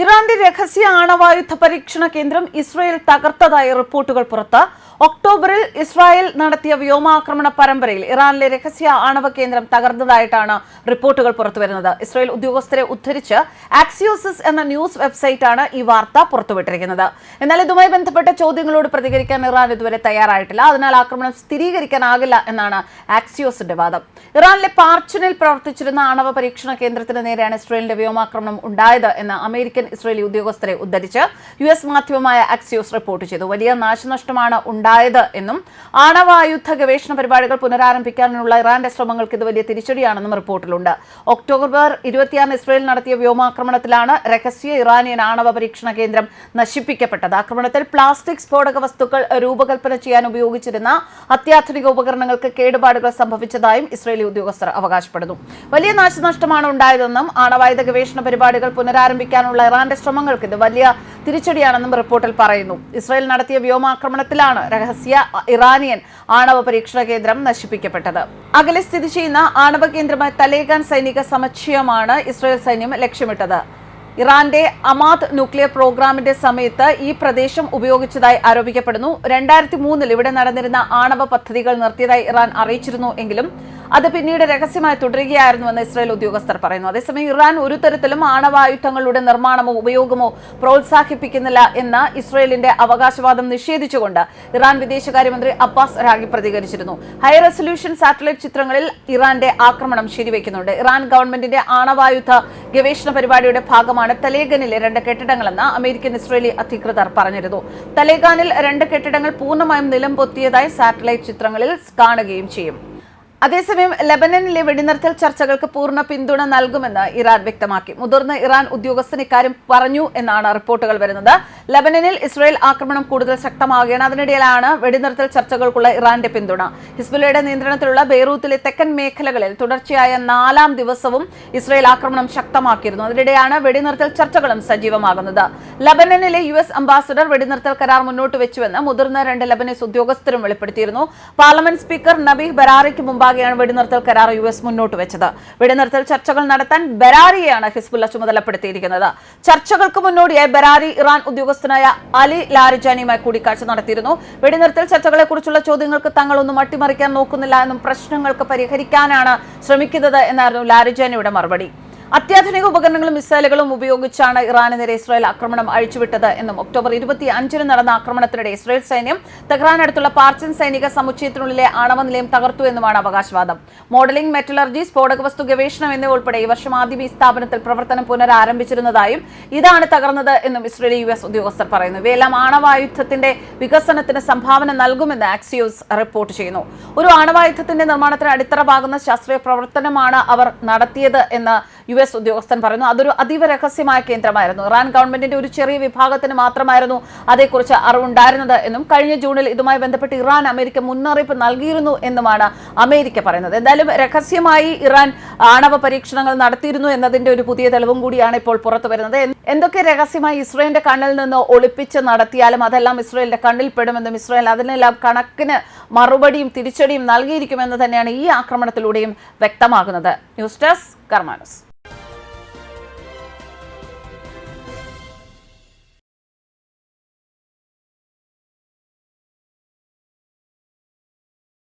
ഇറാന്റെ രഹസ്യ ആണവായുധ പരീക്ഷണ കേന്ദ്രം ഇസ്രായേൽ തകർത്തതായി റിപ്പോർട്ടുകൾ പുറത്ത്. ഒക്ടോബറിൽ ഇസ്രായേൽ നടത്തിയ വ്യോമാക്രമണ പരമ്പരയിൽ ഇറാനിലെ രഹസ്യ ആണവ കേന്ദ്രം തകർന്നതായിട്ടാണ് റിപ്പോർട്ടുകൾ പുറത്തുവരുന്നത് ഇസ്രായേൽ ഉദ്യോഗസ്ഥരെ ഉദ്ധരിച്ച് ആക്സിയോസിസ് എന്ന ന്യൂസ് വെബ്സൈറ്റാണ് ഈ വാർത്ത പുറത്തുവിട്ടിരിക്കുന്നത്. എന്നാൽ ഇതുമായി ബന്ധപ്പെട്ട ചോദ്യങ്ങളോട് പ്രതികരിക്കാൻ ഇറാൻ ഇതുവരെ തയ്യാറായിട്ടില്ല. അതിനാൽ ആക്രമണം സ്ഥിരീകരിക്കാനാകില്ല എന്നാണ് ആക്സിയോസിന്റെ വാദം. ഇറാനിലെ പാർച്ചുനിൽ പ്രവർത്തിച്ചിരുന്ന ആണവ പരീക്ഷണ കേന്ദ്രത്തിന് നേരെയാണ് ഇസ്രായേലിന്റെ വ്യോമാക്രമണം ഉണ്ടായത് എന്ന് അമേരിക്കൻ ഇസ്രായേലി ഉദ്യോഗസ്ഥരെ ഉദ്ധരിച്ച് യു എസ് മാധ്യമമായ ആക്സിയോസ് റിപ്പോർട്ട് ചെയ്തു. വലിയ നാശനഷ്ടമാണ് ഉണ്ടായത് എന്നും ആണവായുദ്ധ ഗവേഷണ പരിപാടികൾ പുനരാരംഭിക്കാനുള്ള ഇറാന്റെ ശ്രമങ്ങൾക്ക് ഇത് വലിയ തിരിച്ചടിയാണെന്നും റിപ്പോർട്ടിലുണ്ട്. ഒക്ടോബർ ഇരുപത്തിയാറിന് ഇസ്രായേൽ നടത്തിയ വ്യോമാക്രമണത്തിലാണ് രഹസ്യ ഇറാനിയൻ ആണവ പരീക്ഷണ കേന്ദ്രം നശിപ്പിക്കപ്പെട്ടത്. ആക്രമണത്തിൽ പ്ലാസ്റ്റിക് സ്ഫോടക വസ്തുക്കൾ രൂപകൽപ്പന ചെയ്യാൻ ഉപയോഗിച്ചിരുന്ന അത്യാധുനിക ഉപകരണങ്ങൾക്ക് കേടുപാടുകൾ സംഭവിച്ചതായും ഇസ്രായേലി ഉദ്യോഗസ്ഥർ അവകാശപ്പെടുന്നു. വലിയ നാശനഷ്ടമാണ് ഉണ്ടായതെന്നും ആണവായുധ ഗവേഷണ പരിപാടികൾ പുനരാരംഭിക്കാനുള്ള ഇറാന്റെ ശ്രമങ്ങൾക്ക് ഇത് വലിയ തിരിച്ചടിയാണെന്നും റിപ്പോർട്ടിൽ പറയുന്നു. ഇസ്രായേൽ നടത്തിയ വ്യോമാക്രമണത്തിലാണ് രഹസ്യ ഇറാനിയൻ ആണവ പരീക്ഷണ കേന്ദ്രം നശിപ്പിക്കപ്പെട്ടത്. അകലെ സ്ഥിതി ചെയ്യുന്ന ആണവ കേന്ദ്രമായ തലേഗാൻ സൈനിക സമുച്ചയമാണ് ഇസ്രായേൽ സൈന്യം ലക്ഷ്യമിട്ടത്. ഇറാന്റെ അമാദ് ന്യൂക്ലിയർ പ്രോഗ്രാമിന്റെ സമയത്ത് ഈ പ്രദേശം ഉപയോഗിച്ചതായി ആരോപിക്കപ്പെടുന്നു. രണ്ടായിരത്തി മൂന്നിൽ ഇവിടെ നടന്നിരുന്ന ആണവ പദ്ധതികൾ നിർത്തിയതായി ഇറാൻ അറിയിച്ചിരുന്നു എങ്കിലും അത് പിന്നീട് രഹസ്യമായി തുടരുകയായിരുന്നുവെന്ന് ഇസ്രായേൽ ഉദ്യോഗസ്ഥർ പറയുന്നു. അതേസമയം ഇറാൻ ഒരു തരത്തിലും ആണവായുധങ്ങളുടെ നിർമ്മാണമോ ഉപയോഗമോ പ്രോത്സാഹിപ്പിക്കുന്നില്ല എന്ന ഇസ്രായേലിന്റെ അവകാശവാദം നിഷേധിച്ചുകൊണ്ട് ഇറാൻ വിദേശകാര്യമന്ത്രി അബ്ബാസ് റാഗി പ്രതികരിച്ചിരുന്നു. ഹൈ റെസൊല്യൂഷൻ സാറ്റലൈറ്റ് ചിത്രങ്ങളിൽ ഇറാന്റെ ആക്രമണം ശരിവെക്കുന്നുണ്ട്. ഇറാൻ ഗവൺമെന്റിന്റെ ആണവായുധ ഗവേഷണ പരിപാടിയുടെ ഭാഗമാണ് തലേഗനിലെ രണ്ട് കെട്ടിടങ്ങളെന്ന് അമേരിക്കൻ ഇസ്രായേലി അധികൃതർ പറഞ്ഞിരുന്നു. തലേഗാനിൽ രണ്ട് കെട്ടിടങ്ങൾ പൂർണമായും നിലംപൊത്തിയതായി സാറ്റലൈറ്റ് ചിത്രങ്ങളിൽ കാണുകയും ചെയ്യും. അതേസമയം ലബനനിലെ വെടിനിർത്തൽ ചർച്ചകൾക്ക് പൂർണ പിന്തുണ നൽകുമെന്ന് ഇറാൻ വ്യക്തമാക്കി. മുതിർന്ന ഇറാൻ ഉദ്യോഗസ്ഥൻ ഇക്കാര്യം പറഞ്ഞു എന്നാണ് റിപ്പോർട്ടുകൾ വരുന്നത്. ലബനനിൽ ഇസ്രായേൽ ആക്രമണം കൂടുതൽ ശക്തമാവുകയാണ്. അതിനിടയിലാണ് വെടിനിർത്തൽ ചർച്ചകൾക്കുള്ള ഇറാന്റെ പിന്തുണ. ഹിസ്ബുലയുടെ നിയന്ത്രണത്തിലുള്ള ബെയ്റൂത്തിലെ തെക്കൻ മേഖലകളിൽ തുടർച്ചയായ നാലാം ദിവസവും ഇസ്രായേൽ ആക്രമണം ശക്തമാക്കിയിരുന്നു. അതിനിടെയാണ് വെടിനിർത്തൽ ചർച്ചകളും സജീവമാകുന്നത്. ലബനനിലെ യു എസ് അംബാസഡർ വെടിനിർത്തൽ കരാർ മുന്നോട്ട് വെച്ചുവെന്ന് മുതിർന്ന രണ്ട് ലബനീസ് ഉദ്യോഗസ്ഥരും വെളിപ്പെടുത്തിയിരുന്നു. പാർലമെന്റ് സ്പീക്കർ നബീഹ് ബരാറിക്ക് മുമ്പാകെയാണ് വെടിനിർത്തൽ കരാർ യു എസ് മുന്നോട്ട് വെച്ചത്. വെടിനിർത്തൽ ചർച്ചകൾ നടത്താൻ ബരാരിയെയാണ് ഹിസ്ബുല്ല ചുമതലപ്പെടുത്തിയിരിക്കുന്നത്. ചർച്ചകൾക്ക് മുന്നോടിയായി ബരാരി ഇറാൻ ഉദ്യോഗസ്ഥനായ അലി ലാരിജാനിയുമായി കൂടിക്കാഴ്ച നടത്തിയിരുന്നു. വെടിനിർത്തൽ ചർച്ചകളെക്കുറിച്ചുള്ള ചോദ്യങ്ങൾക്ക് തങ്ങളൊന്നും അട്ടിമറിക്കാൻ നോക്കുന്നില്ല എന്നും പ്രശ്നങ്ങൾക്ക് പരിഹരിക്കാനാണ് ശ്രമിക്കുന്നത് എന്നായിരുന്നു ലാരിജാനിയുടെ മറുപടി. അത്യാധുനിക ഉപകരണങ്ങളും മിസൈലുകളും ഉപയോഗിച്ചാണ് ഇറാന് നേരെ ഇസ്രായേൽ ആക്രമണം അഴിച്ചുവിട്ടത് എന്നും ഒക്ടോബർ ഇരുപത്തി അഞ്ചിന് നടന്ന ആക്രമണത്തിനിടെ ഇസ്രായേൽ സൈന്യം തെഹ്റാനടുത്തുള്ള പാർച്ചൻ സൈനിക സമുച്ചയത്തിനുള്ളിലെ ആണവ നിലയം തകർത്തു എന്നുമാണ് അവകാശവാദം. മോഡലിംഗ് മെറ്റലർജി സ്ഫോടക വസ്തു ഗവേഷണം എന്നിവ ഉൾപ്പെടെ ഈ വർഷം ആദ്യം ഈ സ്ഥാപനത്തിൽ പ്രവർത്തനം പുനരാരംഭിച്ചിരുന്നതായും ഇതാണ് തകർന്നത് എന്നും ഇസ്രയേലി യു എസ് ഉദ്യോഗസ്ഥർ പറയുന്നു. ഇവയെല്ലാം ആണവായുധത്തിന്റെ വികസനത്തിന് സംഭാവന നൽകുമെന്ന് ആക്സിയോസ് റിപ്പോർട്ട് ചെയ്യുന്നു. ഒരു ആണവായുധത്തിന്റെ നിർമ്മാണത്തിന് അടിത്തറ പാകുന്ന ശാസ്ത്രീയ പ്രവർത്തനമാണ് അവർ നടത്തിയത് എന്ന് യു എസ് ഉദ്യോഗസ്ഥൻ പറയുന്നു അതൊരു അതീവ രഹസ്യമായ കേന്ദ്രമായിരുന്നു. ഇറാൻ ഗവൺമെന്റിന്റെ ഒരു ചെറിയ വിഭാഗത്തിന് മാത്രമായിരുന്നു അതേക്കുറിച്ച് അറിവുണ്ടായിരുന്നത് എന്നും കഴിഞ്ഞ ജൂണിൽ ഇതുമായി ബന്ധപ്പെട്ട് ഇറാൻ അമേരിക്ക മുന്നറിയിപ്പ് നൽകിയിരുന്നു എന്നുമാണ് അമേരിക്ക പറയുന്നത്. എന്തായാലും രഹസ്യമായി ഇറാൻ ആണവ പരീക്ഷണങ്ങൾ നടത്തിയിരുന്നു എന്നതിന്റെ ഒരു പുതിയ തെളിവും കൂടിയാണ് ഇപ്പോൾ പുറത്തു വരുന്നത്. എന്തൊക്കെ രഹസ്യമായി ഇസ്രയേലിന്റെ കണ്ണിൽ നിന്ന് ഒളിപ്പിച്ച് നടത്തിയാലും അതെല്ലാം ഇസ്രയേലിന്റെ കണ്ണിൽ പെടുമെന്നും ഇസ്രയേൽ അതിനെല്ലാം കണക്കിന് മറുപടിയും തിരിച്ചടിയും നൽകിയിരിക്കുമെന്ന് തന്നെയാണ് ഈ ആക്രമണത്തിലൂടെയും വ്യക്തമാകുന്നത്. News desk കർമാനസ്.